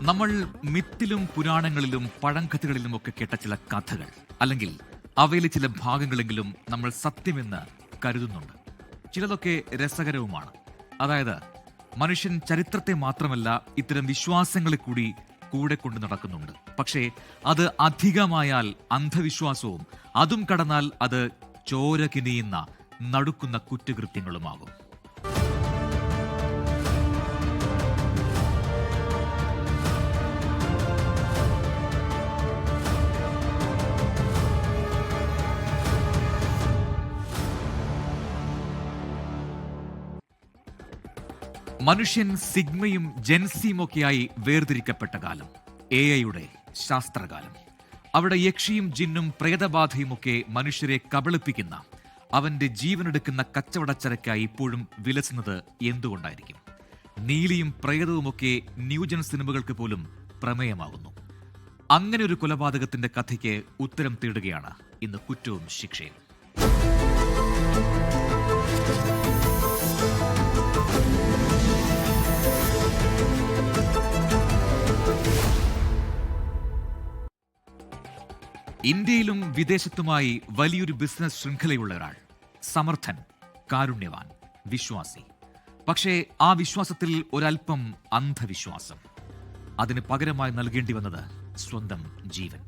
നമ്മൾ മിത്തിലും പുരാണങ്ങളിലും പഴങ്കഥകളിലും ഒക്കെ കേട്ട ചില കഥകൾ അല്ലെങ്കിൽ അവയിലെ ചില ഭാഗങ്ങളെങ്കിലും നമ്മൾ സത്യമെന്ന് കരുതുന്നുണ്ട്. ചിലതൊക്കെ രസകരവുമാണ്. അതായത് മനുഷ്യൻ ചരിത്രത്തെ മാത്രമല്ല ഇത്തരം വിശ്വാസങ്ങളെ കൂടി കൂടെ കൊണ്ട് നടക്കുന്നുണ്ട്. പക്ഷേ അത് അധികമായാൽ അന്ധവിശ്വാസവും അതും കടന്നാൽ അത് ചോര കിനിയുന്ന നടുക്കുന്ന കുറ്റകൃത്യങ്ങളുമാകും. മനുഷ്യൻ സിഗ്മയും ജെൻസിയും ഒക്കെയായി വേർതിരിക്കപ്പെട്ട കാലം. എ ഐയുടെ ശാസ്ത്രകാലം. അവിടെ യക്ഷിയും ജിന്നും പ്രേതബാധയുമൊക്കെ മനുഷ്യരെ കബളിപ്പിക്കുന്ന അവന്റെ ജീവനെടുക്കുന്ന കച്ചവടച്ചരക്കായി ഇപ്പോഴും വിലസുന്നത് എന്തുകൊണ്ടായിരിക്കും? നീലിയും പ്രേതവുമൊക്കെ ന്യൂജൻ സിനിമകൾക്ക് പോലും പ്രമേയമാകുന്നു. അങ്ങനെ ഒരു കൊലപാതകത്തിന്റെ കഥയ്ക്ക് ഉത്തരം തേടുകയാണ് ഇന്ന് കുറ്റവും ശിക്ഷയും. ഇന്ത്യയിലും വിദേശത്തുമായി വലിയൊരു ബിസിനസ് ശൃംഖലയുള്ള ഒരാൾ. സമർത്ഥൻ കാരുണ്യവാൻ വിശ്വാസി. പക്ഷേ ആ വിശ്വാസത്തിൽ ഒരൽപ്പം അന്ധവിശ്വാസം. അതിന് പകരമായി നൽകേണ്ടി വന്നത് സ്വന്തം ജീവൻ.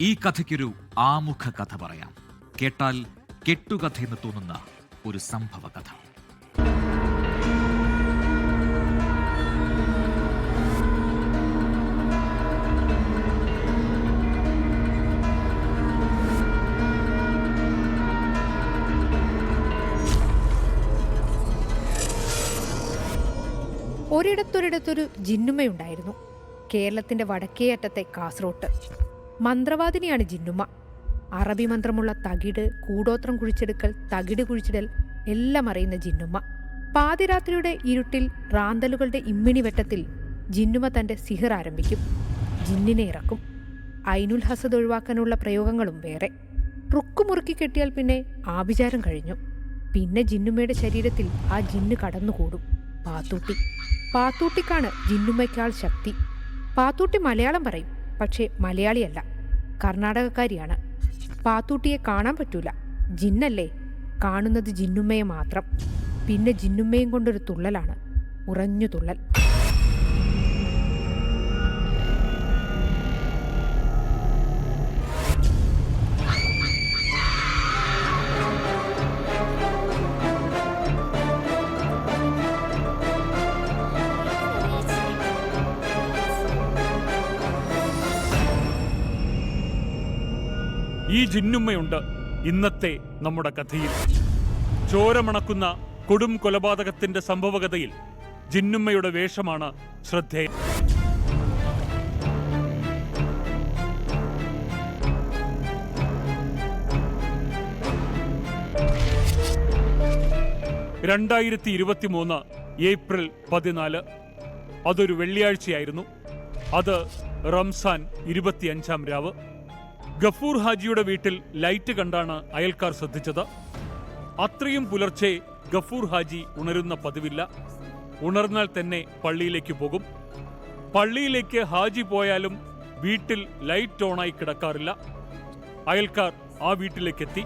ഈ കഥയ്ക്കൊരു ആമുഖ കഥ പറയാം. കേട്ടാൽ കെട്ടുകഥ എന്ന് തോന്നുന്ന ഒരു സംഭവ കഥ ഒരിടത്തൊരിടത്തൊരു ജിന്നുമ്മയുണ്ടായിരുന്നു കേരളത്തിന്റെ വടക്കേയറ്റത്തെ കാസർഗോട്ട്. മന്ത്രവാദിനിയാണ് ജിന്നുമ്മ. അറബി മന്ത്രമുള്ള തകിട് കൂടോത്രം കുഴിച്ചെടുക്കൽ തകിട് കുഴിച്ചിടൽ എല്ലാം അറിയുന്ന ജിന്നുമ്മ. പാതിരാത്രിയുടെ ഇരുട്ടിൽ റാന്തലുകളുടെ ഇമ്മിണി വെട്ടത്തിൽ ജിന്നുമ തന്റെ സിഹർ ആരംഭിക്കും. ജിന്നിനെ ഇറക്കും. ഐനുൽ ഹസദ് ഒഴിവാക്കാനുള്ള പ്രയോഗങ്ങളും വേറെ. റുക്കുമുറുക്കി കെട്ടിയാൽ പിന്നെ ആഭിചാരം കഴിഞ്ഞു. പിന്നെ ജിന്നുമ്മയുടെ ശരീരത്തിൽ ആ ജിന്ന് കടന്നുകൂടും. പാത്തൂട്ടി. പാത്തൂട്ടിക്കാണ് ജിന്നുമ്മയ്ക്കാൾ ശക്തി. പാത്തൂട്ടി മലയാളം പറയും പക്ഷേ മലയാളിയല്ല കർണാടകക്കാരിയാണ്. പാത്തൂട്ടിയെ കാണാൻ പറ്റൂല ജിന്നല്ലേ കാണുന്നത് ജിന്നുമ്മയെ മാത്രം. പിന്നെ ജിന്നുമ്മയും കൊണ്ടൊരു തുള്ളലാണ് ഉറഞ്ഞു തുള്ളൽ. ജിന്നുമ്മയുണ്ട്. ഇന്നത്തെ നമ്മുടെ കഥയിൽ. ചോരമണക്കുന്ന കൊടും കൊലപാതകത്തിന്റെ സംഭവകഥയിൽ ജിന്നുമ്മയുടെ വേഷമാണ് ശ്രദ്ധേയം രണ്ടായിരത്തി ഇരുപത്തി മൂന്ന് ഏപ്രിൽ പതിനാല്. അതൊരു വെള്ളിയാഴ്ചയായിരുന്നു. അത് റംസാൻ ഇരുപത്തിയഞ്ചാം രാവ്. ഗഫൂർ ഹാജിയുടെ വീട്ടിൽ ലൈറ്റ് കണ്ടാണ് അയൽക്കാർ ശ്രദ്ധിച്ചത്. അത്രയും പുലർച്ചെ ഗഫൂർ ഹാജി ഉണരുന്ന പതിവില്ല. ഉണർന്നാൽ തന്നെ പള്ളിയിലേക്ക് പോകും. പള്ളിയിലേക്ക് ഹാജി പോയാലും വീട്ടിൽ ലൈറ്റ് ഓണായി കിടക്കാറില്ല. അയൽക്കാർ ആ വീട്ടിലേക്ക് എത്തി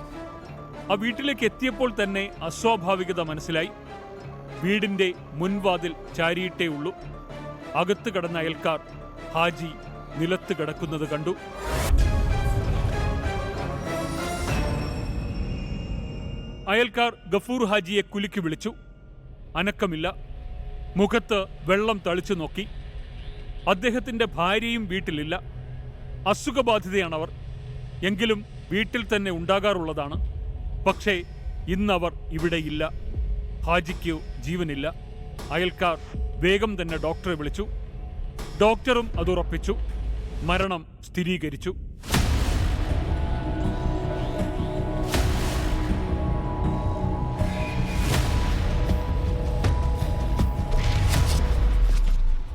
ആ വീട്ടിലേക്ക് എത്തിയപ്പോൾ തന്നെ അസ്വാഭാവികത മനസ്സിലായി. വീടിന്റെ മുൻവാതിൽ ചാരിയിട്ടേ ഉള്ളൂ. അകത്ത് കടന്ന അയൽക്കാർ ഹാജി നിലത്ത് കിടക്കുന്നത് കണ്ടു. അയൽക്കാർ ഗഫൂർ ഹാജിയെ കുലുക്കി വിളിച്ചു. അനക്കമില്ല. മുഖത്ത് വെള്ളം തളിച്ചു നോക്കി. അദ്ദേഹത്തിന്റെ ഭാര്യയും വീട്ടിലില്ല. അസുഖബാധിതയാണവർ. എങ്കിലും വീട്ടിൽ തന്നെ ഉണ്ടാകാറുള്ളതാണ്. പക്ഷേ ഇന്നവർ ഇവിടെയില്ല. ഹാജിക്ക് ജീവനില്ല. അയൽക്കാർ വേഗം തന്നെ ഡോക്ടറെ വിളിച്ചു. ഡോക്ടറും അതുറപ്പിച്ചു. മരണം സ്ഥിരീകരിച്ചു.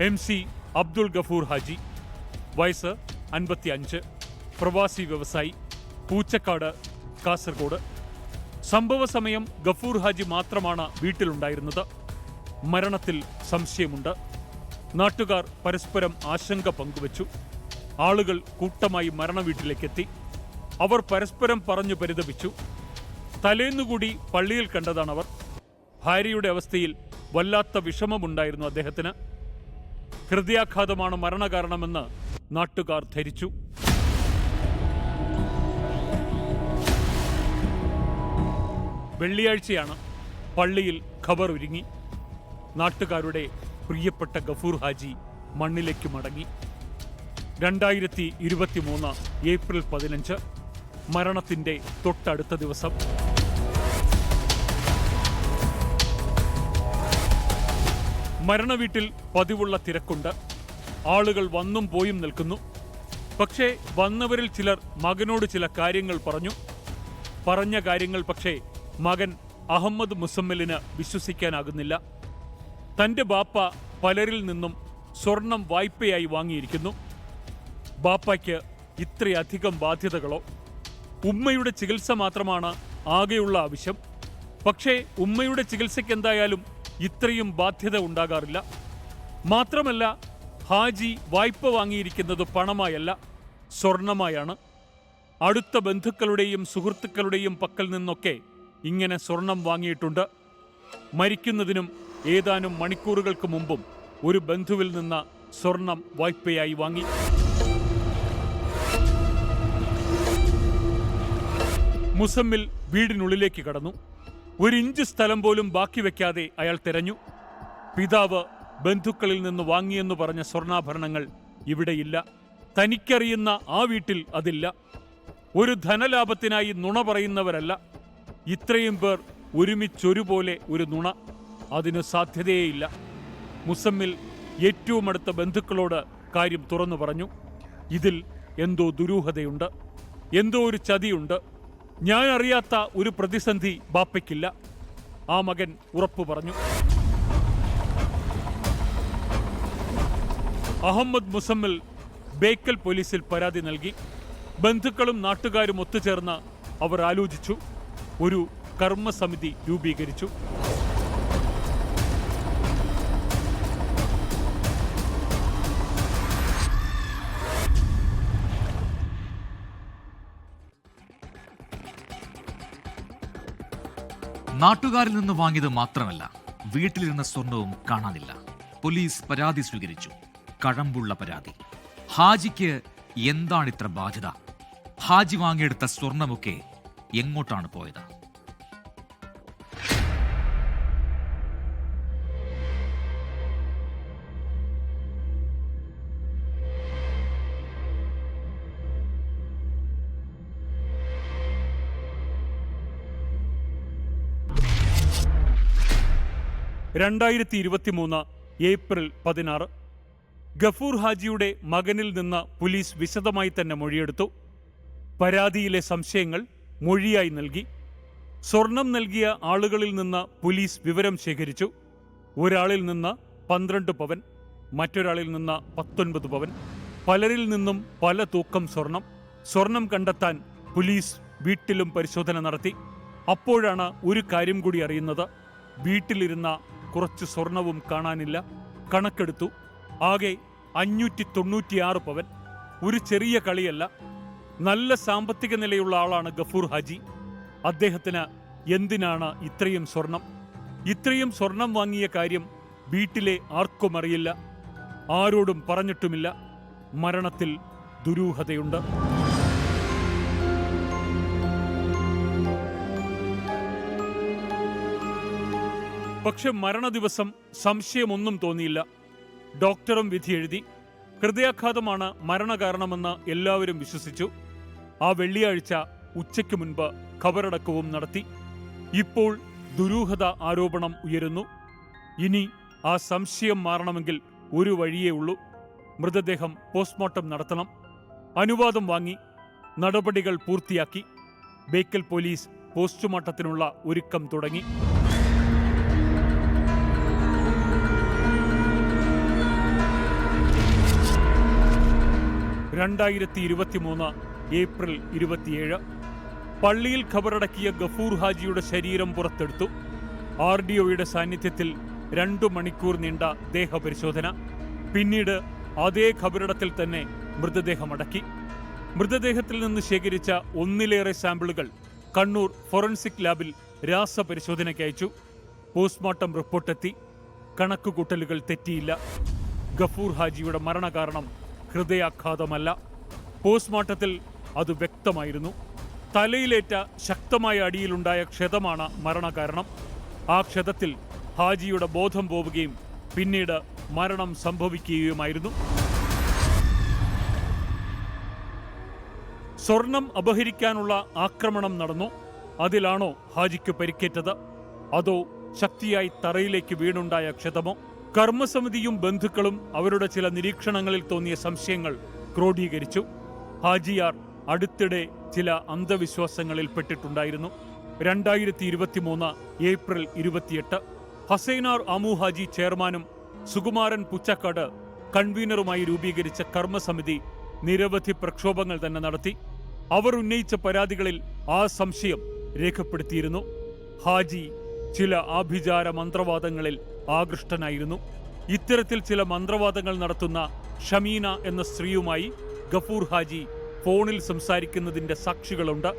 എം സി അബ്ദുൾ ഗഫൂർ ഹാജി വയസ്സ് അൻപത്തി അഞ്ച് പ്രവാസി വ്യവസായി പൂച്ചക്കാട് കാസർഗോഡ്. സംഭവ സമയം ഗഫൂർ ഹാജി മാത്രമാണ് വീട്ടിലുണ്ടായിരുന്നത്. മരണത്തിൽ സംശയമുണ്ട്. നാട്ടുകാർ പരസ്പരം ആശങ്ക പങ്കുവച്ചു. ആളുകൾ കൂട്ടമായി മരണവീട്ടിലേക്കെത്തി. അവർ പരസ്പരം പറഞ്ഞു പരിതപിച്ചു. തലേന്നുകൂടി പള്ളിയിൽ കണ്ടതാണവർ. ഭാര്യയുടെ അവസ്ഥയിൽ വല്ലാത്ത വിഷമമുണ്ടായിരുന്നു അദ്ദേഹത്തിന്. ഹൃദയാഘാതമാണ് മരണകാരണമെന്ന് നാട്ടുകാർ ധരിച്ചു. വെള്ളിയാഴ്ചയാണ് പള്ളിയിൽ ഖബർ ഒരുങ്ങി. നാട്ടുകാരുടെ പ്രിയപ്പെട്ട ഗഫൂർ ഹാജി മണ്ണിലേക്ക് മടങ്ങി. രണ്ടായിരത്തി ഇരുപത്തിമൂന്ന് ഏപ്രിൽ പതിനഞ്ച് മരണത്തിന്റെ തൊട്ടടുത്ത ദിവസം മരണവീട്ടിൽ പതിവുള്ള തിരക്കുണ്ട്. ആളുകൾ വന്നും പോയും നിൽക്കുന്നു. പക്ഷേ വന്നവരിൽ ചിലർ മകനോട് ചില കാര്യങ്ങൾ പറഞ്ഞു. പറഞ്ഞ കാര്യങ്ങൾ പക്ഷേ മകൻ അഹമ്മദ് മുസമ്മലിന് വിശ്വസിക്കാനാകുന്നില്ല. തന്റെ ബാപ്പ പലരിൽ നിന്നും സ്വർണം വായ്പയായി വാങ്ങിയിരിക്കുന്നു. ബാപ്പയ്ക്ക് ഇത്രയധികം ബാധ്യതകളോ? ഉമ്മയുടെ ചികിത്സ മാത്രമാണ് ആകെയുള്ള ആവശ്യം. പക്ഷേ ഉമ്മയുടെ ചികിത്സയ്ക്ക് എന്തായാലും ഇത്രയും ബാധ്യത ഉണ്ടാകാറില്ല. മാത്രമല്ല ഹാജി വായ്പ വാങ്ങിയിരിക്കുന്നത് പണമായല്ല സ്വർണമായാണ്. അടുത്ത ബന്ധുക്കളുടെയും സുഹൃത്തുക്കളുടെയും പക്കൽ നിന്നൊക്കെ ഇങ്ങനെ സ്വർണം വാങ്ങിയിട്ടുണ്ട്. മരിക്കുന്നതിനും ഏതാനും മണിക്കൂറുകൾക്ക് മുമ്പും ഒരു ബന്ധുവിൽ നിന്ന് സ്വർണം വായ്പയായി വാങ്ങി. മുസമ്മിൽ വീടിനുള്ളിലേക്ക് കടന്നു. ഒരു ഇഞ്ച് സ്ഥലം പോലും ബാക്കി വെക്കാതെ അയാൾ തെരഞ്ഞു. പിതാവ് ബന്ധുക്കളിൽ നിന്ന് വാങ്ങിയെന്ന് പറഞ്ഞ സ്വർണാഭരണങ്ങൾ ഇവിടെയില്ല. തനിക്കറിയുന്ന ആ വീട്ടിൽ അതില്ല. ഒരു ധനലാഭത്തിനായി നുണ പറയുന്നവരല്ല. ഇത്രയും പേർ ഒരുമിച്ചൊരുപോലെ ഒരു നുണ. അതിന് സാധ്യതയേയില്ല. മുസമ്മിൽ ഏറ്റവും അടുത്ത ബന്ധുക്കളോട് കാര്യം തുറന്നു പറഞ്ഞു. ഇതിൽ എന്തോ ദുരൂഹതയുണ്ട്. എന്തോ ഒരു ചതിയുണ്ട്. ഞാൻ അറിയാത്ത ഒരു പ്രതിസന്ധി ബാപ്പയ്ക്കില്ല. ആ മകൻ ഉറപ്പു പറഞ്ഞു. അഹമ്മദ് മുസമ്മിൽ ബേക്കൽ പോലീസിൽ പരാതി നൽകി. ബന്ധുക്കളും നാട്ടുകാരും ഒത്തുചേർന്ന് അവർ ആലോചിച്ചു. ഒരു കർമ്മസമിതി രൂപീകരിച്ചു. നാട്ടുകാരിൽ നിന്ന് വാങ്ങിയത് മാത്രമല്ല വീട്ടിലിരുന്ന സ്വർണവും കാണാനില്ല. പോലീസ് പരാതി സ്വീകരിച്ചു. കഴമ്പുള്ള പരാതി. ഹാജിക്ക് എന്താണ് ഇത്ര ബാധ്യത? ഹാജി വാങ്ങിയെടുത്ത സ്വർണമൊക്കെ എങ്ങോട്ടാണ് പോയത്? രണ്ടായിരത്തി ഇരുപത്തിമൂന്ന് ഏപ്രിൽ പതിനാറ്. ഗഫൂർ ഹാജിയുടെ മകനിൽ നിന്ന് പോലീസ് വിശദമായി തന്നെ മൊഴിയെടുത്തു. പരാതിയിലെ സംശയങ്ങൾ മൊഴിയായി നൽകി. സ്വർണം നൽകിയ ആളുകളിൽ നിന്ന് പോലീസ് വിവരം ശേഖരിച്ചു. ഒരാളിൽ നിന്ന് പന്ത്രണ്ട് പവൻ മറ്റൊരാളിൽ നിന്ന് പത്തൊൻപത് പവൻ. പലരിൽ നിന്നും പല തൂക്കം സ്വർണം. സ്വർണം കണ്ടെത്താൻ പോലീസ് വീട്ടിലും പരിശോധന നടത്തി. അപ്പോഴാണ് ഒരു കാര്യം കൂടി അറിയുന്നത്. വീട്ടിലിരുന്ന കുറച്ച് സ്വർണവും കാണാനില്ല. കണക്കെടുത്തു. ആകെ അഞ്ഞൂറ്റി തൊണ്ണൂറ്റിയാറ് പവൻ. ഒരു ചെറിയ കളിയല്ല. നല്ല സാമ്പത്തിക നിലയുള്ള ആളാണ് ഗഫൂർ ഹാജി. അദ്ദേഹത്തിന് എന്തിനാണ് ഇത്രയും സ്വർണം? ഇത്രയും സ്വർണം വാങ്ങിയ കാര്യം വീട്ടിലെ ആർക്കും അറിയില്ല. ആരോടും പറഞ്ഞിട്ടുമില്ല. മരണത്തിൽ ദുരൂഹതയുണ്ട്. പക്ഷെ മരണദിവസം സംശയമൊന്നും തോന്നിയില്ല. ഡോക്ടറും വിധി എഴുതി. ഹൃദയാഘാതമാണ് മരണകാരണമെന്ന് എല്ലാവരും വിശ്വസിച്ചു. ആ വെള്ളിയാഴ്ച ഉച്ചയ്ക്ക് മുൻപ് ഖബറടക്കവും നടത്തി. ഇപ്പോൾ ദുരൂഹത ആരോപണം ഉയരുന്നു. ഇനി ആ സംശയം മാറണമെങ്കിൽ ഒരു വഴിയേ ഉള്ളൂ. മൃതദേഹം പോസ്റ്റ്മോർട്ടം നടത്തണം. അനുവാദം വാങ്ങി. നടപടികൾ പൂർത്തിയാക്കി. ബേക്കൽ പോലീസ് പോസ്റ്റ്മോർട്ടത്തിനുള്ള ഒരുക്കം തുടങ്ങി. രണ്ടായിരത്തി ഇരുപത്തിമൂന്ന് ഏപ്രിൽ ഇരുപത്തിയേഴ്. പള്ളിയിൽ ഖബറടക്കിയ ഗഫൂർ ഹാജിയുടെ ശരീരം പുറത്തെടുത്തു. ആർ ഡി ഒയുടെ സാന്നിധ്യത്തിൽ രണ്ടു മണിക്കൂർ നീണ്ട ദേഹപരിശോധന. പിന്നീട് അതേ ഖബറിടത്തിൽ തന്നെ മൃതദേഹം അടക്കി മൃതദേഹത്തിൽ നിന്ന് ശേഖരിച്ച ഒന്നിലേറെ സാമ്പിളുകൾ കണ്ണൂർ ഫോറൻസിക് ലാബിൽ രാസപരിശോധനയ്ക്ക് അയച്ചു. പോസ്റ്റ്മോർട്ടം റിപ്പോർട്ടെത്തി. കണക്കുകൂട്ടലുകൾ തെറ്റിയില്ല. ഗഫൂർ ഹാജിയുടെ മരണകാരണം ഹൃദയാഘാതമല്ല. പോസ്റ്റ്മോർട്ടത്തിൽ അത് വ്യക്തമായിരുന്നു. തലയിലേറ്റ ശക്തമായ അടിയിലുണ്ടായ ക്ഷതമാണ് മരണകാരണം. ആ ക്ഷതത്തിൽ ഹാജിയുടെ ബോധം പോവുകയും പിന്നീട് മരണം സംഭവിക്കുകയുമായിരുന്നു. സ്വർണം അപഹരിക്കാനുള്ള ആക്രമണം നടന്നു. അതിലാണോ ഹാജിക്ക് പരിക്കേറ്റത്? അതോ ശക്തിയായി തറയിലേക്ക് വീണുണ്ടായ ക്ഷതമോ? കർമ്മസമിതിയും ബന്ധുക്കളും അവരുടെ ചില നിരീക്ഷണങ്ങളിൽ തോന്നിയ സംശയങ്ങൾ ക്രോഡീകരിച്ചു. ഹാജിയാർ അടുത്തിടെ ചില അന്ധവിശ്വാസങ്ങളിൽ പെട്ടിട്ടുണ്ടായിരുന്നു. രണ്ടായിരത്തി ഇരുപത്തിമൂന്ന് ഏപ്രിൽ ഇരുപത്തിയെട്ട് ഹസൈനാർ അമു ഹാജി ചെയർമാനും സുകുമാരൻ പുച്ചക്കാട് കൺവീനറുമായി രൂപീകരിച്ച കർമ്മസമിതി നിരവധി പ്രക്ഷോഭങ്ങൾ തന്നെ നടത്തി. അവർ ഉന്നയിച്ച പരാതികളിൽ ആ സംശയം രേഖപ്പെടുത്തിയിരുന്നു. ഹാജി ചില ആഭിചാര മന്ത്രവാദങ്ങളിൽ ആകൃഷ്ടനായിരുന്നു. ഇത്തരത്തിൽ ചില മന്ത്രവാദങ്ങൾ നടത്തുന്ന ഷമീന എന്ന സ്ത്രീയുമായി ഗഫൂർ ഹാജി ഫോണിൽ സംസാരിക്കുന്നതിന്റെ സാക്ഷികളുണ്ട്.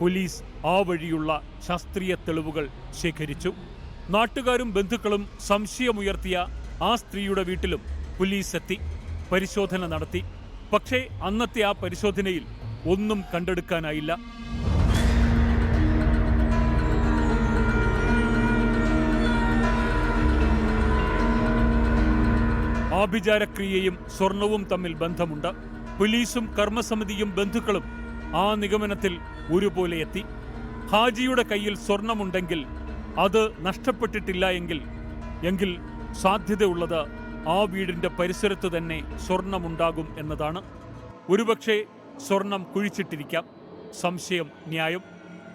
പോലീസ് ആ വഴിയുള്ള ശാസ്ത്രീയ തെളിവുകൾ ശേഖരിച്ചു. നാട്ടുകാരും ബന്ധുക്കളും സംശയമുയർത്തിയ ആ സ്ത്രീയുടെ വീട്ടിലും പോലീസ് എത്തി പരിശോധന നടത്തി. പക്ഷേ അന്നത്തെ ആ പരിശോധനയിൽ ഒന്നും കണ്ടെടുക്കാനായില്ല. ആഭിചാരക്രിയയും സ്വർണവും തമ്മിൽ ബന്ധമുണ്ട്. പോലീസും കർമ്മസമിതിയും ബന്ധുക്കളും ആ നിഗമനത്തിൽ ഒരുപോലെ എത്തി. ഹാജിയുടെ കയ്യിൽ സ്വർണമുണ്ടെങ്കിൽ അത് നഷ്ടപ്പെട്ടിട്ടില്ല എങ്കിൽ എങ്കിൽ സാധ്യതയുള്ളത് ആ വീടിന്റെ പരിസരത്ത് തന്നെ സ്വർണമുണ്ടാകും എന്നതാണ്. ഒരുപക്ഷെ സ്വർണം കുഴിച്ചിട്ടിരിക്കാം. സംശയം ന്യായം.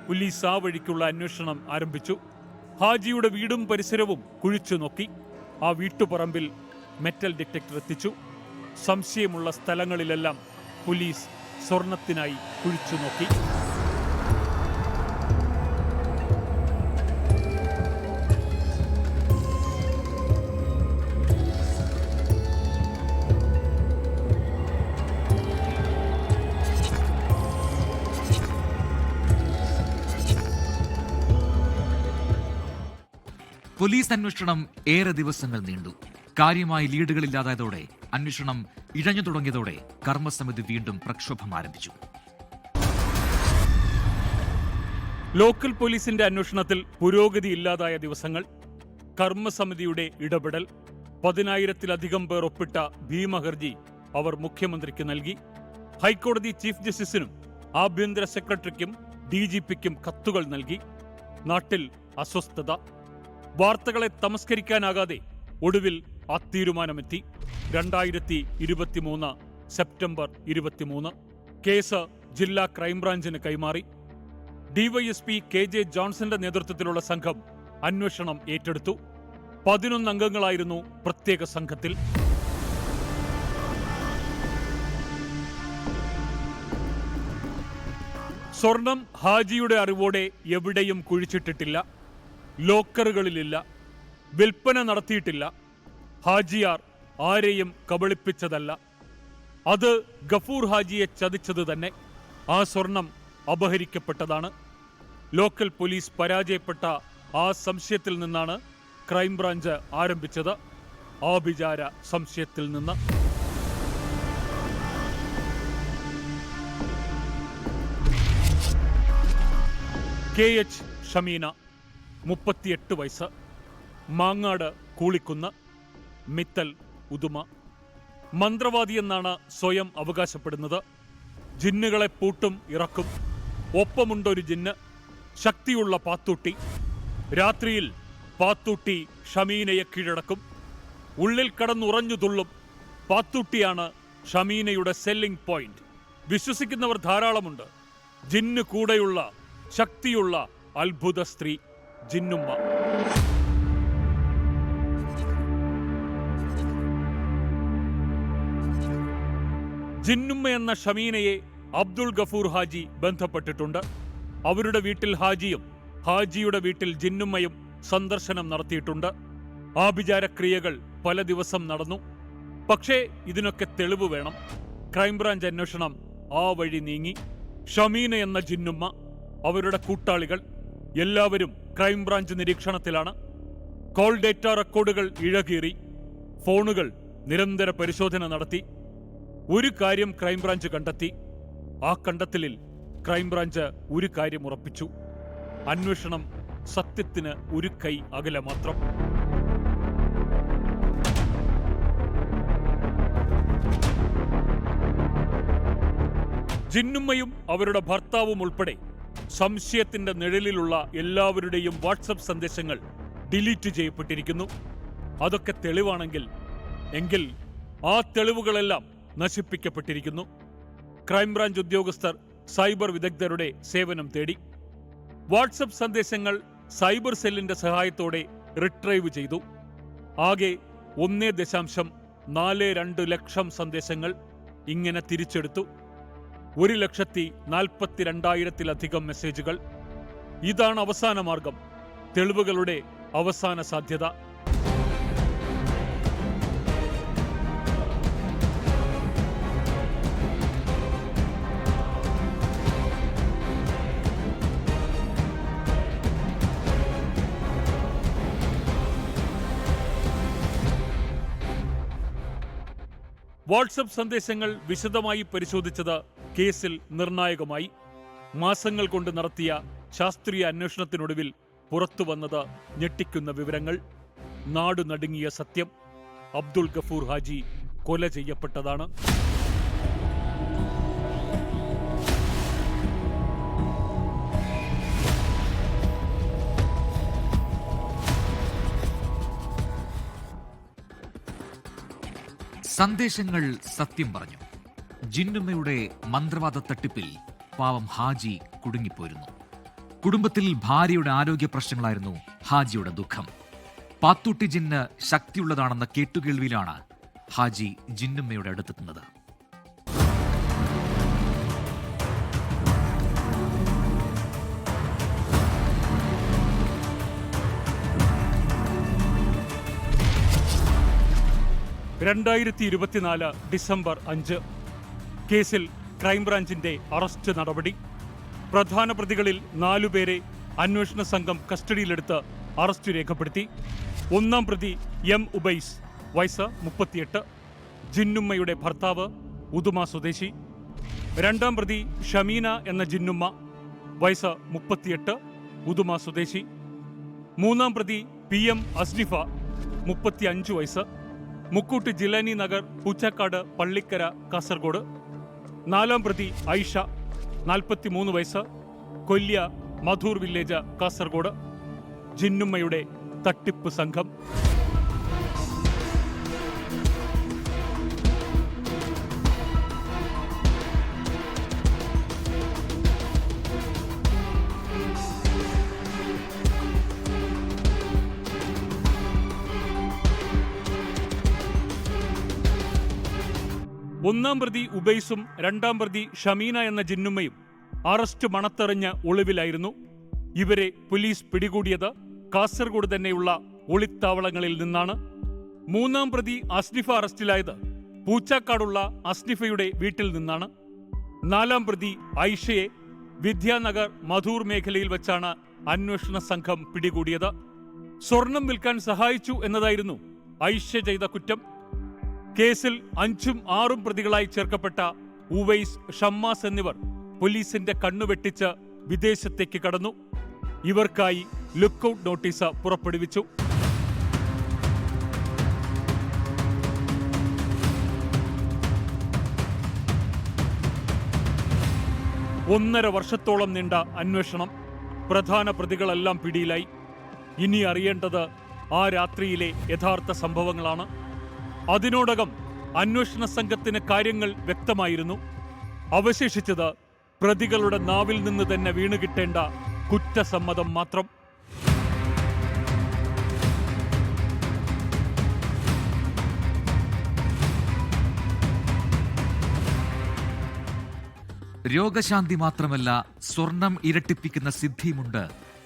പോലീസ് ആ വഴിക്കുള്ള അന്വേഷണം ആരംഭിച്ചു. ഹാജിയുടെ വീടും പരിസരവും കുഴിച്ചു നോക്കി. ആ വീട്ടുപറമ്പിൽ മെറ്റൽ ഡിറ്റക്ടർ എത്തിച്ചു. സംശയമുള്ള സ്ഥലങ്ങളിലെല്ലാം പോലീസ് സ്വർണത്തിനായി കുഴിച്ചു നോക്കി. പോലീസ് അന്വേഷണം ഏറെ ദിവസങ്ങൾ നീണ്ടു. കാര്യമായി ലീഡുകളില്ലാതായതോടെ അന്വേഷണം ഇഴഞ്ഞു തുടങ്ങിയതോടെ കർമ്മസമിതി വീണ്ടും പ്രക്ഷോഭം ആരംഭിച്ചു. ലോക്കൽ പോലീസിന്റെ അന്വേഷണത്തിൽ പുരോഗതി ഇല്ലാതായ ദിവസങ്ങൾ കർമ്മസമിതിയുടെ ഇടപെടൽ പതിനായിരത്തിലധികം പേർ ഒപ്പിട്ട ഭീമഹർജി അവർ മുഖ്യമന്ത്രിക്ക് നൽകി. ഹൈക്കോടതി ചീഫ് ജസ്റ്റിസിനും ആഭ്യന്തര സെക്രട്ടറിക്കും ഡി ജി പിക്കും കത്തുകൾ നൽകി. നാട്ടിൽ അസ്വസ്ഥത. വാർത്തകളെ തമസ്കരിക്കാനാകാതെ ഒടുവിൽ ആ തീരുമാനമെത്തി രണ്ടായിരത്തി ഇരുപത്തിമൂന്ന് സെപ്റ്റംബർ ഇരുപത്തിമൂന്ന്. കേസ് ജില്ലാ ക്രൈംബ്രാഞ്ചിന് കൈമാറി. ഡിവൈഎസ്പി കെ ജെ ജോൺസന്റെ നേതൃത്വത്തിലുള്ള സംഘം അന്വേഷണം ഏറ്റെടുത്തു. പതിനൊന്ന് അംഗങ്ങളായിരുന്നു പ്രത്യേക സംഘത്തിൽ. സ്വർണം ഹാജിയുടെ അറിവോടെ എവിടെയും കുഴിച്ചിട്ടിട്ടില്ല. ലോക്കറുകളിലില്ല. വിൽപ്പന നടത്തിയിട്ടില്ല. ഹാജിയാർ ആരെയും കബളിപ്പിച്ചതല്ല. അത് ഗഫൂർ ഹാജിയെ ചതിച്ചത് തന്നെ. ആ സ്വർണം അപഹരിക്കപ്പെട്ടതാണ്. ലോക്കൽ പോലീസ് പരാജയപ്പെട്ട ആ സംശയത്തിൽ നിന്നാണ് ക്രൈംബ്രാഞ്ച് ആരംഭിച്ചത്. ആഭിചാര സംശയത്തിൽ നിന്ന്. കെ എച്ച് ഷമീന മുപ്പത്തിയെട്ട് വയസ്സ്. മാങ്ങാട് കൂളിക്കുന്ന്. മിത്തൽ ഉദുമ. മന്ത്രവാദിയെന്നാണ് സ്വയം അവകാശപ്പെടുന്നത്. ജിന്നുകളെ പൂട്ടും ഇറക്കും. ഒപ്പമുണ്ടൊരു ജിന്ന് ശക്തിയുള്ള പാത്തൂട്ടി. രാത്രിയിൽ പാത്തൂട്ടി ഷമീനയെ കീഴടക്കും. ഉള്ളിൽ കടന്നുറഞ്ഞു തുള്ളും. പാത്തൂട്ടിയാണ് ഷമീനയുടെ സെല്ലിംഗ് പോയിന്റ് വിശ്വസിക്കുന്നവർ ധാരാളമുണ്ട്. ജിന്നു കൂടെയുള്ള ശക്തിയുള്ള അത്ഭുത സ്ത്രീ ജിന്നുമ്മ. ജിന്നുമ്മ എന്ന ഷമീനയെ അബ്ദുൾ ഗഫൂർ ഹാജി ബന്ധപ്പെട്ടിട്ടുണ്ട്. അവരുടെ വീട്ടിൽ ഹാജിയും ഹാജിയുടെ വീട്ടിൽ ജിന്നുമ്മയും സന്ദർശനം നടത്തിയിട്ടുണ്ട്. ആഭിചാരക്രിയകൾ പല ദിവസം നടന്നു. പക്ഷേ ഇതിനൊക്കെ തെളിവ് വേണം. ക്രൈംബ്രാഞ്ച് അന്വേഷണം ആ വഴി നീങ്ങി. ഷമീന എന്ന ജിന്നുമ്മ അവരുടെ കൂട്ടാളികൾ എല്ലാവരും ക്രൈംബ്രാഞ്ച് നിരീക്ഷണത്തിലാണ്. കോൾ ഡേറ്റ റെക്കോർഡുകൾ ഇഴകീറി. ഫോണുകൾ നിരന്തര പരിശോധന നടത്തി. ഒരു കാര്യം ക്രൈംബ്രാഞ്ച് കണ്ടെത്തി. ആ കണ്ടെത്തലിൽ ക്രൈംബ്രാഞ്ച് ഒരു കാര്യം ഉറപ്പിച്ചു. അന്വേഷണം സത്യത്തിന് ഒരു കൈ അകലെ മാത്രം. ജിന്നുമ്മയും അവരുടെ ഭർത്താവും ഉൾപ്പെടെ സംശയത്തിന്റെ നിഴലിലുള്ള എല്ലാവരുടെയും വാട്സപ്പ് സന്ദേശങ്ങൾ ഡിലീറ്റ് ചെയ്യപ്പെട്ടിരിക്കുന്നു. അതൊക്കെ തെളിവാണെങ്കിൽ എങ്കിൽ ആ തെളിവുകളെല്ലാം നശിപ്പിക്കപ്പെട്ടിരിക്കുന്നു. ക്രൈംബ്രാഞ്ച് ഉദ്യോഗസ്ഥർ സൈബർ വിദഗ്ധരുടെ സേവനം തേടി. വാട്സപ്പ് സന്ദേശങ്ങൾ സൈബർ സെല്ലിന്റെ സഹായത്തോടെ റിട്രൈവ് ചെയ്തു. ആകെ ഒന്നേ ദശാംശം നാല് രണ്ട് ലക്ഷം സന്ദേശങ്ങൾ ഇങ്ങനെ തിരിച്ചെടുത്തു. ഒരു ലക്ഷത്തി നാൽപ്പത്തി രണ്ടായിരത്തിലധികം മെസ്സേജുകൾ. ഇതാണ് അവസാന മാർഗം. തെളിവുകളുടെ അവസാന സാധ്യത. വാട്സപ്പ് സന്ദേശങ്ങൾ വിശദമായി പരിശോധിച്ചത് കേസിൽ നിർണായകമായി. മാസങ്ങൾ കൊണ്ട് നടത്തിയ ശാസ്ത്രീയ അന്വേഷണത്തിനൊടുവിൽ പുറത്തുവന്നത് ഞെട്ടിക്കുന്ന വിവരങ്ങൾ. നാടു നടുങ്ങിയ സത്യം. അബ്ദുൾ ഗഫൂർ ഹാജി കൊല ചെയ്യപ്പെട്ടതാണ്. സന്ദേശങ്ങൾ സത്യം പറഞ്ഞു. ജിന്നുമ്മയുടെ മന്ത്രവാദ തട്ടിപ്പിൽ പാവം ഹാജി കുടുങ്ങിപ്പോയിരുന്നു കുടുംബത്തിൽ ഭാര്യയുടെ ആരോഗ്യ പ്രശ്നങ്ങളായിരുന്നു ഹാജിയുടെ ദുഃഖം. പാത്തൂട്ടി ജിന്ന് ശക്തിയുള്ളതാണെന്ന കേട്ടുകേൾവിയിലാണ് ഹാജി ജിന്നുമ്മയുടെ അടുത്തെത്തുന്നത്. രണ്ടായിരത്തി ഇരുപത്തിനാല് ഡിസംബർ അഞ്ച്. കേസിൽ ക്രൈംബ്രാഞ്ചിന്റെ അറസ്റ്റ് നടപടി. പ്രധാന പ്രതികളിൽ നാലുപേരെ അന്വേഷണ സംഘം കസ്റ്റഡിയിലെടുത്ത് അറസ്റ്റ് രേഖപ്പെടുത്തി. ഒന്നാം പ്രതി എം ഉബൈസ് വയസ്സ് മുപ്പത്തിയെട്ട്. ജിന്നുമ്മയുടെ ഭർത്താവ് ഉദുമ സ്വദേശി. രണ്ടാം പ്രതി ഷമീന എന്ന ജിന്നുമ്മ വയസ്സ് മുപ്പത്തിയെട്ട് ഉദുമ സ്വദേശി. മൂന്നാം പ്രതി പി എം അസ്നിഫ മുപ്പത്തിയഞ്ച് വയസ്സ്. മുക്കൂട്ട് ജിലാനി നഗർ പൂച്ചക്കാട് പള്ളിക്കര കാസർഗോഡ്. നാലാം പ്രതി ഐഷ നാൽപ്പത്തിമൂന്ന് വയസ്സ് കൊല്യ മധൂർ വില്ലേജ് കാസർഗോഡ്. ജിന്നുമ്മയുടെ തട്ടിപ്പ് സംഘം. ഒന്നാം പ്രതി ഉബൈസും രണ്ടാം പ്രതി ഷമീന എന്ന ജിന്നുമ്മയും അറസ്റ്റ് മണത്തെറിഞ്ഞ് ഒളിവിലായിരുന്നു ഇവരെ പോലീസ് പിടികൂടിയത് കാസർഗോഡ് തന്നെയുള്ള ഒളിത്താവളങ്ങളിൽ നിന്നാണ്. മൂന്നാം പ്രതി അസ്നിഫ അറസ്റ്റിലായത് പൂച്ചാക്കാടുള്ള അസ്നിഫയുടെ വീട്ടിൽ നിന്നാണ്. നാലാം പ്രതി ഐഷയെ വിദ്യാനഗർ മധൂർ മേഖലയിൽ വെച്ചാണ് അന്വേഷണ സംഘം പിടികൂടിയത്. സ്വർണം വിൽക്കാൻ സഹായിച്ചു എന്നതായിരുന്നു ഐഷ ചെയ്ത കുറ്റം. കേസിൽ അഞ്ചും ആറും പ്രതികളായി ചേർക്കപ്പെട്ട ഉവൈസ് ഷമ്മാസ് എന്നിവർ പോലീസിന്റെ കണ്ണുവെട്ടിച്ച് വിദേശത്തേക്ക് കടന്നു. ഇവർക്കായി ലുക്കൌട്ട് നോട്ടീസ് പുറപ്പെടുവിച്ചു. ഒന്നര വർഷത്തോളം നീണ്ട അന്വേഷണം പ്രധാന പ്രതികളെല്ലാം പിടിയിലായി. ഇനി അറിയേണ്ടത് ആ രാത്രിയിലെ യഥാർത്ഥ സംഭവങ്ങളാണ്. അതിനോടകം അന്വേഷണ സംഘത്തിന് കാര്യങ്ങൾ വ്യക്തമായിരുന്നു. അവശേഷിച്ചത് പ്രതികളുടെ നാവിൽ നിന്ന് തന്നെ വീണുകിട്ടേണ്ട കുറ്റസമ്മതം മാത്രം. രോഗശാന്തി മാത്രമല്ല സ്വർണം ഇരട്ടിപ്പിക്കുന്ന സിദ്ധിയുമുണ്ട്.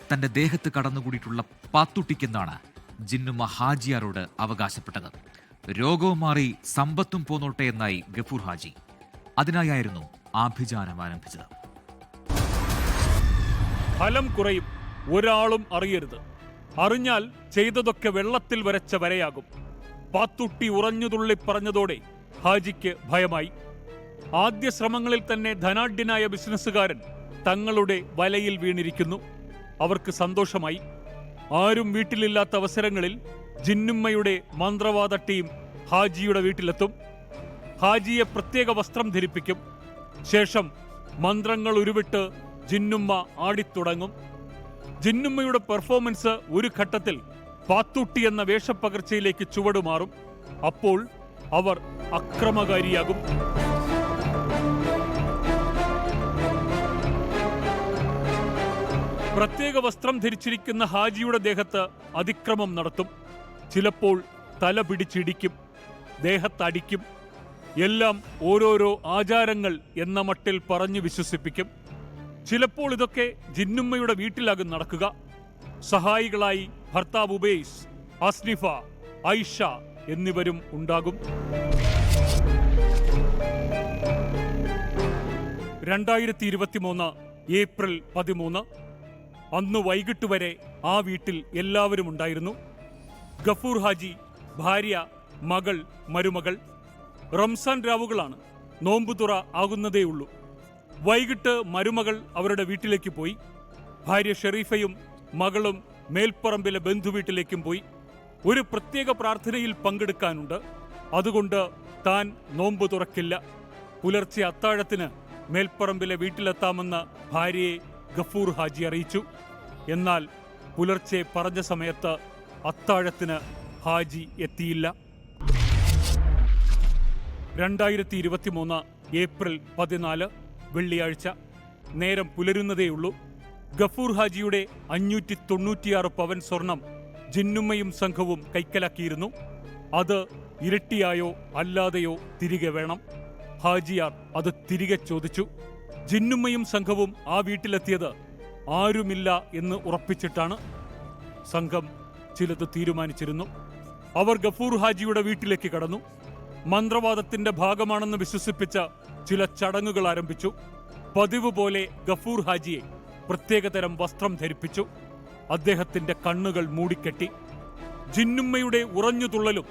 തന്റെ ദേഹത്ത് കടന്നുകൂടിയിട്ടുള്ള പാത്തുട്ടിക്കെന്നാണ് ജിന്നുമ്മ ഹാജിയാരോട് അവകാശപ്പെട്ടത്. രോഗവും മാറി സമ്പത്തും പോന്നോട്ടെ എന്നായി ഗഫൂർ ഹാജി. അതിനായായിരുന്നു ആഭിചാരം ആരംഭിച്ചത്. ഫലം കുറയും ഒരാളും അറിയരുത്. അറിഞ്ഞാൽ ചെയ്തതൊക്കെ വെള്ളത്തിൽ വരച്ച വരയാകും. പാത്തുട്ടി ഉറഞ്ഞുതുള്ളി പറഞ്ഞതോടെ ഹാജിക്ക് ഭയമായി. ആദ്യ ശ്രമങ്ങളിൽ തന്നെ ധനാഢ്യനായ ബിസിനസ്സുകാരൻ തങ്ങളുടെ വലയിൽ വീണിരിക്കുന്നു. അവർക്ക് സന്തോഷമായി. ആരും വീട്ടിലില്ലാത്ത അവസരങ്ങളിൽ ജിന്നുമ്മയുടെ മന്ത്രവാദ ടീം ഹാജിയുടെ വീട്ടിലെത്തും. ഹാജിയെ പ്രത്യേക വസ്ത്രം ധരിപ്പിക്കും. ശേഷം മന്ത്രങ്ങൾ ഉരുവിട്ട് ജിന്നുമ്മ ആടിത്തുടങ്ങും. ജിന്നുമ്മയുടെ പെർഫോമൻസ് ഒരു ഘട്ടത്തിൽ പാത്തുട്ടി എന്ന വേഷപ്പകർച്ചയിലേക്ക് ചുവടുമാറും. അപ്പോൾ അവർ അക്രമകാരിയാകും. പ്രത്യേക വസ്ത്രം ധരിച്ചിരിക്കുന്ന ഹാജിയുടെ ദേഹത്ത് അതിക്രമം നടത്തും. ചിലപ്പോൾ തല പിടിച്ചിടിക്കും ദേഹത്തടിക്കും എല്ലാം ഓരോരോ ആചാരങ്ങൾ എന്ന മട്ടിൽ പറഞ്ഞു വിശ്വസിപ്പിക്കും. ചിലപ്പോൾ ഇതൊക്കെ ജിന്നുമ്മയുടെ വീട്ടിലാകും നടക്കുക. സഹായികളായി ഭർത്താവ് ഉബേസ് അസ്നിഫ ഐഷ എന്നിവരും ഉണ്ടാകും. രണ്ടായിരത്തി ഇരുപത്തിമൂന്ന് ഏപ്രിൽ പതിമൂന്ന് അന്ന് വൈകിട്ട് വരെ ആ വീട്ടിൽ എല്ലാവരും ഉണ്ടായിരുന്നു. ഗഫൂർ ഹാജി ഭാര്യ മകൾ മരുമകൾ റംസാൻ രാവുകളാണ്. നോമ്പുതുറ ആകുന്നതേയുള്ളൂ. വൈകിട്ട് മരുമകൾ അവരുടെ വീട്ടിലേക്ക് പോയി. ഭാര്യ ഷെറീഫയും മകളും മേൽപ്പറമ്പിലെ ബന്ധുവീട്ടിലേക്കും പോയി. ഒരു പ്രത്യേക പ്രാർത്ഥനയിൽ പങ്കെടുക്കാനുണ്ട്. അതുകൊണ്ട് താൻ നോമ്പ് തുറക്കില്ല. പുലർച്ചെ അത്താഴത്തിന് മേൽപ്പറമ്പിലെ വീട്ടിലെത്താമെന്ന് ഭാര്യയെ ഗഫൂർ ഹാജി അറിയിച്ചു. എന്നാൽ പുലർച്ചെ പറഞ്ഞ സമയത്ത് അത്താഴത്തിന് ഹാജി എത്തിയില്ല. രണ്ടായിരത്തി ഇരുപത്തിമൂന്ന് ഏപ്രിൽ പതിനാല് വെള്ളിയാഴ്ച. നേരം പുലരുന്നതേയുള്ളൂ. ഗഫൂർ ഹാജിയുടെ അഞ്ഞൂറ്റി തൊണ്ണൂറ്റിയാറ് പവൻ സ്വർണം ജിന്നുമ്മയും സംഘവും കൈക്കലാക്കിയിരുന്നു. അത് ഇരട്ടിയായോ അല്ലാതെയോ തിരികെ വേണം. ഹാജിയാർ അത് തിരികെ ചോദിച്ചു. ജിന്നുമ്മയും സംഘവും ആ വീട്ടിലെത്തിയത് ആരുമില്ല എന്ന് ഉറപ്പിച്ചിട്ടാണ്. സംഘം ചിലത് തീരുമാനിച്ചിരുന്നു. അവർ ഗഫൂർ ഹാജിയുടെ വീട്ടിലേക്ക് കടന്നു. മന്ത്രവാദത്തിന്റെ ഭാഗമാണെന്ന് വിശ്വസിപ്പിച്ച ചില ചടങ്ങുകൾ ആരംഭിച്ചു. പതിവ് പോലെ ഗഫൂർ ഹാജിയെ പ്രത്യേകതരം വസ്ത്രം ധരിപ്പിച്ചു. അദ്ദേഹത്തിന്റെ കണ്ണുകൾ മൂടിക്കെട്ടി. ജിന്നുമ്മയുടെ ഉറഞ്ഞുതുള്ളലും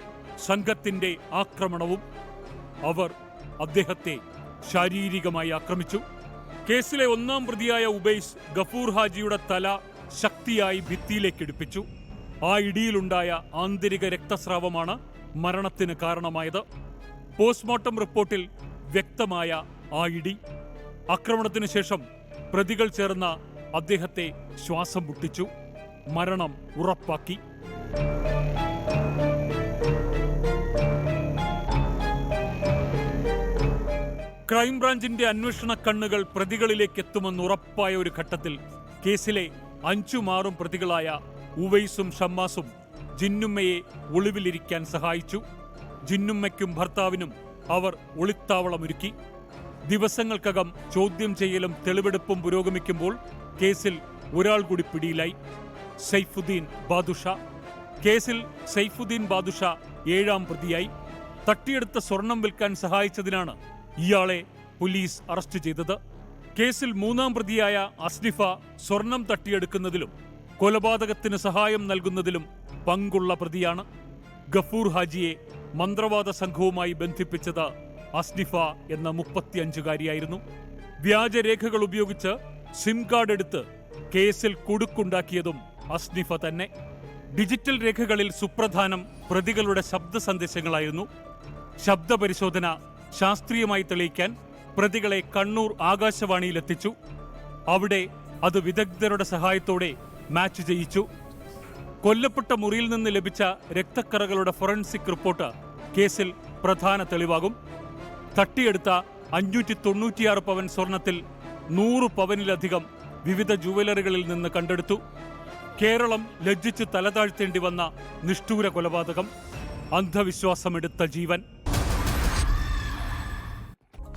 സംഘത്തിന്റെ ആക്രമണവും അവർ അദ്ദേഹത്തെ ശാരീരികമായി ആക്രമിച്ചു. കേസിലെ ഒന്നാം പ്രതിയായ ഉബൈസ് ഗഫൂർ ഹാജിയുടെ തല ശക്തിയായി ഭിത്തിയിലേക്ക് ഇടിപ്പിച്ചു ആ ഇടിയിലുണ്ടായ ആന്തരിക രക്തസ്രാവമാണ് മരണത്തിന് കാരണമായത്. പോസ്റ്റ്മോർട്ടം റിപ്പോർട്ടിൽ വ്യക്തമായ ആ ഇടി. ആക്രമണത്തിന് ശേഷം പ്രതികൾ ചേർന്ന അദ്ദേഹത്തെ ശ്വാസം മുട്ടിച്ചു. മരണം ഉറപ്പാക്കി. ക്രൈംബ്രാഞ്ചിന്റെ അന്വേഷണ കണ്ണുകൾ പ്രതികളിലേക്ക് എത്തുമെന്ന് ഉറപ്പായ ഒരു ഘട്ടത്തിൽ കേസിലെ അഞ്ചുമാറും പ്രതികളായ ഉവൈസും ഷമ്മാസും ജിന്നുമ്മയെ ഒളിവിലിരിക്കാൻ സഹായിച്ചു. ജിന്നുമ്മയ്ക്കും ഭർത്താവിനും അവർ ഒളിത്താവളമൊരുക്കി. ദിവസങ്ങൾക്കകം ചോദ്യം ചെയ്യലും തെളിവെടുപ്പും പുരോഗമിക്കുമ്പോൾ കേസിൽ ഒരാൾ കൂടി പിടിയിലായി. സൈഫുദ്ദീൻ ബാദുഷ. കേസിൽ സൈഫുദ്ദീൻ ബാദുഷ ഏഴാം പ്രതിയായി. തട്ടിയെടുത്ത സ്വർണം വിൽക്കാൻ സഹായിച്ചതിനാണ് ഇയാളെ പോലീസ് അറസ്റ്റ് ചെയ്തത്. കേസിൽ മൂന്നാം പ്രതിയായ അസ്നിഫ സ്വർണം തട്ടിയെടുക്കുന്നതിലും കൊലപാതകത്തിന് സഹായം നൽകുന്നതിലും പങ്കുള്ള പ്രതിയാണ് ഗഫൂർ ഹാജിയെ മന്ത്രവാദ സംഘവുമായി ബന്ധിപ്പിച്ചത് അസ്നിഫ എന്ന മുപ്പത്തിയഞ്ചുകാരിയായിരുന്നു. വ്യാജരേഖകൾ ഉപയോഗിച്ച് സിം കാർഡ് എടുത്ത് കേസിൽ കുടുക്കുണ്ടാക്കിയതും അസ്നിഫ തന്നെ. ഡിജിറ്റൽ രേഖകളിൽ സുപ്രധാനം പ്രതികളുടെ ശബ്ദ സന്ദേശങ്ങളായിരുന്നു. ശബ്ദ പരിശോധന ശാസ്ത്രീയമായി തെളിയിക്കാൻ പ്രതികളെ കണ്ണൂർ ആകാശവാണിയിലെത്തിച്ചു. അവിടെ അത് വിദഗ്ധരുടെ സഹായത്തോടെ മാച്ച് ചെയ്യിച്ചു കൊല്ലപ്പെട്ട മുറിയിൽ നിന്ന് ലഭിച്ച രക്തക്കറകളുടെ ഫോറൻസിക് റിപ്പോർട്ട് കേസിൽ പ്രധാന തെളിവാകും. തട്ടിയെടുത്ത അഞ്ഞൂറ്റി തൊണ്ണൂറ്റിയാറ് പവൻ സ്വർണത്തിൽ നൂറ് പവനിലധികം വിവിധ ജുവലറികളിൽ നിന്ന് കണ്ടെടുത്തു. കേരളം ലജ്ജിച്ച് തലതാഴ്ത്തേണ്ടി വന്ന നിഷ്ഠൂര കൊലപാതകം അന്ധവിശ്വാസമെടുത്ത ജീവൻ.